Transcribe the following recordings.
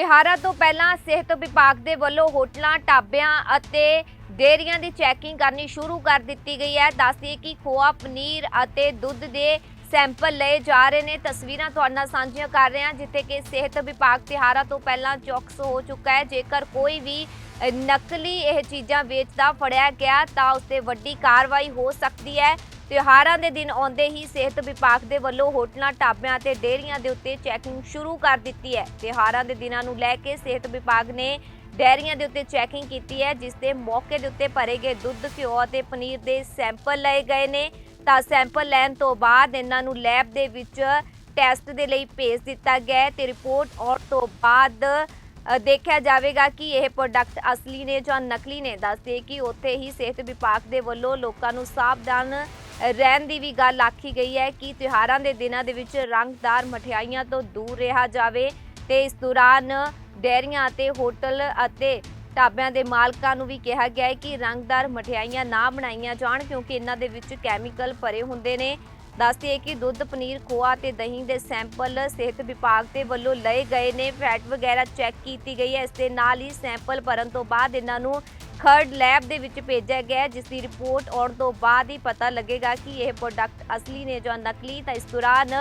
ਤਿਉਹਾਰਾਂ ਤੋਂ ਪਹਿਲਾਂ ਸਿਹਤ ਵਿਭਾਗ ਦੇ ਵੱਲੋਂ ਹੋਟਲਾਂ, ਢਾਬਿਆਂ ਅਤੇ ਡੇਅਰੀਆਂ ਦੀ ਚੈਕਿੰਗ ਕਰਨੀ ਸ਼ੁਰੂ ਕਰ ਦਿੱਤੀ ਗਈ ਹੈ। ਦੱਸਦੀ ਕਿ ਖੋਆ ਪਨੀਰ ਅਤੇ ਦੁੱਧ ਦੇ ਸੈਂਪਲ ਲਏ ਜਾ ਰਹੇ ਨੇ। ਤਸਵੀਰਾਂ ਤੁਹਾਡੇ ਨਾਲ ਸਾਂਝੀਆਂ ਕਰ ਰਹੇ ਹਾਂ ਜਿੱਥੇ ਕਿ ਸਿਹਤ ਵਿਭਾਗ ਤਿਉਹਾਰਾਂ ਤੋਂ ਪਹਿਲਾਂ ਚੌਕਸ ਹੋ ਚੁੱਕਾ ਹੈ। ਜੇਕਰ ਕੋਈ ਵੀ ਨਕਲੀ ਇਹ ਚੀਜ਼ਾਂ ਵੇਚਦਾ ਫੜਿਆ ਗਿਆ ਤਾਂ ਉਸ ਤੇ ਵੱਡੀ ਕਾਰਵਾਈ ਹੋ ਸਕਦੀ ਹੈ। ਤਿਉਹਾਰਾਂ ਦੇ ਦਿਨ ਆਉਂਦੇ ਹੀ ਸਿਹਤ ਵਿਭਾਗ ਦੇ ਵੱਲੋਂ ਹੋਟਲਾਂ, ਢਾਬਿਆਂ ਅਤੇ ਡੇਅਰੀਆਂ ਦੇ ਉੱਤੇ ਚੈਕਿੰਗ ਸ਼ੁਰੂ ਕਰ ਦਿੱਤੀ ਹੈ। ਤਿਉਹਾਰਾਂ ਦੇ ਦਿਨਾਂ ਨੂੰ ਲੈ ਕੇ ਸਿਹਤ ਵਿਭਾਗ ਨੇ ਡੈਰੀਆਂ ਦੇ ਉੱਤੇ ਚੈਕਿੰਗ ਕੀਤੀ ਹੈ, ਜਿਸ ਦੇ ਮੌਕੇ ਦੇ ਉੱਤੇ ਭਰੇ ਗਏ ਦੁੱਧ, ਘਿਓ ਅਤੇ ਪਨੀਰ ਦੇ ਸੈਂਪਲ ਲਏ ਗਏ ਨੇ। ਤਾਂ ਸੈਂਪਲ ਲੈਣ ਤੋਂ ਬਾਅਦ ਇਹਨਾਂ ਨੂੰ ਲੈਬ ਦੇ ਵਿੱਚ ਟੈਸਟ ਦੇ ਲਈ ਭੇਜ ਦਿੱਤਾ ਗਿਆ ਹੈ ਤੇ ਰਿਪੋਰਟ ਆਉਣ ਤੋਂ ਬਾਅਦ ਦੇਖਿਆ ਜਾਵੇਗਾ ਕਿ ਇਹ ਪ੍ਰੋਡਕਟ ਅਸਲੀ ਨੇ ਜਾਂ ਨਕਲੀ ਨੇ। ਦੱਸਦੇ ਕਿ ਉੱਥੇ ਹੀ ਸਿਹਤ ਵਿਭਾਗ ਦੇ ਵੱਲੋਂ ਲੋਕਾਂ ਨੂੰ ਸਾਵਧਾਨ ਰਹਿਣ ਦੀ ਵੀ ਗੱਲ ਆਖੀ ਗਈ ਹੈ ਕਿ ਤਿਉਹਾਰਾਂ ਦੇ ਦਿਨਾਂ ਦੇ ਵਿੱਚ ਰੰਗਦਾਰ ਮਠਿਆਈਆਂ ਤੋਂ ਦੂਰ ਰਿਹਾ ਜਾਵੇ ਤੇ ਇਸ ਦੌਰਾਨ ਡੈਰੀਆਂ ਅਤੇ ਹੋਟਲ ਅਤੇ ਢਾਬਿਆਂ ਦੇ ਮਾਲਕਾਂ ਨੂੰ ਵੀ ਕਿਹਾ ਗਿਆ ਹੈ ਕਿ ਰੰਗਦਾਰ ਮਠਿਆਈਆਂ ਨਾ ਬਣਾਈਆਂ ਜਾਣ ਕਿਉਂਕਿ ਇਹਨਾਂ ਦੇ ਵਿੱਚ ਕੈਮੀਕਲ ਭਰੇ ਹੁੰਦੇ ਨੇ। ਦੱਸਦੇ ਕਿ ਦੁੱਧ, ਪਨੀਰ, ਖੋਆ ਤੇ ਦਹੀਂ ਦੇ ਸੈਂਪਲ ਸਿਹਤ ਵਿਭਾਗ ਦੇ ਵੱਲੋਂ ਲਏ ਗਏ ਨੇ। ਫੈਟ ਵਗੈਰਾ ਚੈੱਕ ਕੀਤੀ ਗਈ ਹੈ। ਇਸ ਦੇ ਨਾਲ ਹੀ ਸੈਂਪਲ ਭਰਨ ਤੋਂ ਬਾਅਦ ਇਹਨਾਂ ਨੂੰ ਖਰਡ ਲੈਬ ਦੇ ਵਿੱਚ ਭੇਜਿਆ ਗਿਆ ਜਿਸ ਦੀ ਰਿਪੋਰਟ ਆਉਣ ਤੋਂ ਬਾਅਦ ਹੀ ਪਤਾ ਲੱਗੇਗਾ ਕਿ ਇਹ ਪ੍ਰੋਡਕਟ ਅਸਲੀ ਨੇ ਜਾਂ ਨਕਲੀ। ਤਾਂ ਇਸ ਦੌਰਾਨ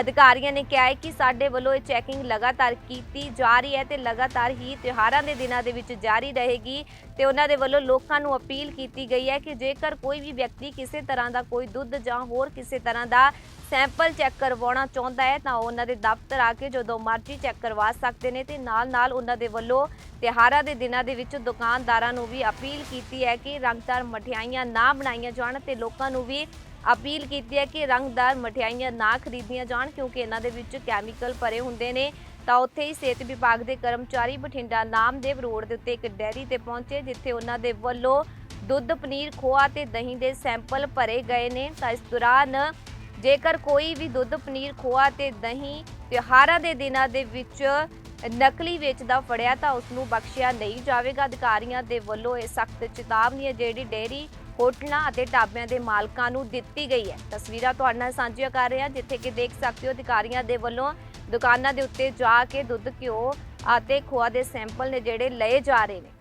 ਅਧਿਕਾਰੀਆਂ ਨੇ ਕਿਹਾ ਹੈ ਕਿ ਸਾਡੇ ਵੱਲੋਂ ਇਹ ਚੈਕਿੰਗ ਲਗਾਤਾਰ ਕੀਤੀ ਜਾ ਰਹੀ ਹੈ ਤੇ ਲਗਾਤਾਰ ਹੀ ਤਿਉਹਾਰਾਂ ਦੇ ਦਿਨਾਂ ਦੇ ਵਿੱਚ ਜਾਰੀ ਰਹੇਗੀ ਤੇ ਉਹਨਾਂ ਦੇ ਵੱਲੋਂ ਲੋਕਾਂ ਨੂੰ ਅਪੀਲ ਕੀਤੀ ਗਈ ਹੈ ਕਿ ਜੇਕਰ ਕੋਈ ਵੀ ਵਿਅਕਤੀ ਕਿਸੇ ਤਰ੍ਹਾਂ ਦਾ ਕੋਈ ਦੁੱਧ ਜਾਂ ਹੋਰ ਕਿਸੇ ਤਰ੍ਹਾਂ ਦਾ ਸੈਂਪਲ ਚੈੱਕ ਕਰਵਾਉਣਾ ਚਾਹੁੰਦਾ ਹੈ, ਤਾਂ ਉਹਨਾਂ ਦੇ ਦਫ਼ਤਰ ਆ ਕੇ ਜਦੋਂ ਮਰਜ਼ੀ ਚੈੱਕ ਕਰਵਾ ਸਕਦੇ ਨੇ ਤੇ ਨਾਲ-ਨਾਲ ਉਹਨਾਂ ਦੇ ਵੱਲੋਂ ਤਿਉਹਾਰਾਂ ਦੇ ਦਿਨਾਂ ਦੇ ਵਿੱਚ ਦੁਕਾਨਦਾਰਾਂ ਨੂੰ ਵੀ ਅਪੀਲ ਕੀਤੀ ਹੈ ਕਿ ਰੰਗਦਾਰ ਮਠਿਆਈਆਂ ਨਾ ਬਣਾਈਆਂ ਜਾਣ ਤੇ ਲੋਕਾਂ ਨੂੰ ਵੀ ਅਪੀਲ ਕੀਤੀ ਹੈ ਕਿ ਰੰਗਦਾਰ ਮਠਿਆਈਆਂ ਨਾ ਖਰੀਦੀਆਂ ਜਾਣ ਕਿਉਂਕਿ ਇਹਨਾਂ ਦੇ ਵਿੱਚ ਕੈਮੀਕਲ ਭਰੇ ਹੁੰਦੇ ਨੇ। ਤਾਂ ਉੱਥੇ ਹੀ ਸਿਹਤ ਵਿਭਾਗ ਦੇ ਕਰਮਚਾਰੀ ਬਠਿੰਡਾ ਨਾਮਦੇਵ ਰੋਡ ਦੇ ਉੱਤੇ ਇੱਕ ਡੈਰੀ ਤੇ ਪਹੁੰਚੇ, ਜਿੱਥੇ ਉਹਨਾਂ ਦੇ ਵੱਲੋਂ ਦੁੱਧ, ਪਨੀਰ, ਖੋਆ ਤੇ ਦਹੀਂ ਦੇ ਸੈਂਪਲ ਭਰੇ ਗਏ ਨੇ। ਤਾਂ ਇਸ ਦੌਰਾਨ ਜੇਕਰ ਕੋਈ ਵੀ ਦੁੱਧ, ਪਨੀਰ, ਖੋਆ ਤੇ ਦਹੀਂ ਤਿਉਹਾਰਾਂ ਦੇ ਦਿਨਾਂ ਦੇ ਵਿੱਚ ਨਕਲੀ ਵੇਚਦਾ ਫੜਿਆ ਤਾਂ ਉਸ ਨੂੰ ਬਖਸ਼ਿਆ ਨਹੀਂ ਜਾਵੇਗਾ। ਅਧਿਕਾਰੀਆਂ ਦੇ ਵੱਲੋਂ ਇਹ ਸਖਤ ਚੇਤਾਵਨੀ ਹੈ ਜਿਹੜੀ ਡੇਅਰੀ ਹੋਟਲਾਂ ਅਤੇ ਢਾਬਿਆਂ ਦੇ ਮਾਲਕਾਂ ਨੂੰ ਦਿੱਤੀ ਗਈ ਹੈ। ਤਸਵੀਰਾਂ ਤੁਹਾਡੇ ਨਾਲ ਸਾਂਝੀਆਂ ਕਰ ਰਹੇ ਹਾਂ, ਜਿੱਥੇ ਕਿ ਦੇਖ ਸਕਦੇ ਹੋ ਅਧਿਕਾਰੀਆਂ ਦੇ ਵੱਲੋਂ ਦੁਕਾਨਾਂ ਦੇ ਉੱਤੇ ਜਾ ਕੇ ਦੁੱਧ, ਘਿਓ ਅਤੇ ਖੋਆ ਦੇ ਸੈਂਪਲ ਨੇ ਜਿਹੜੇ ਲਏ ਜਾ ਰਹੇ ਨੇ।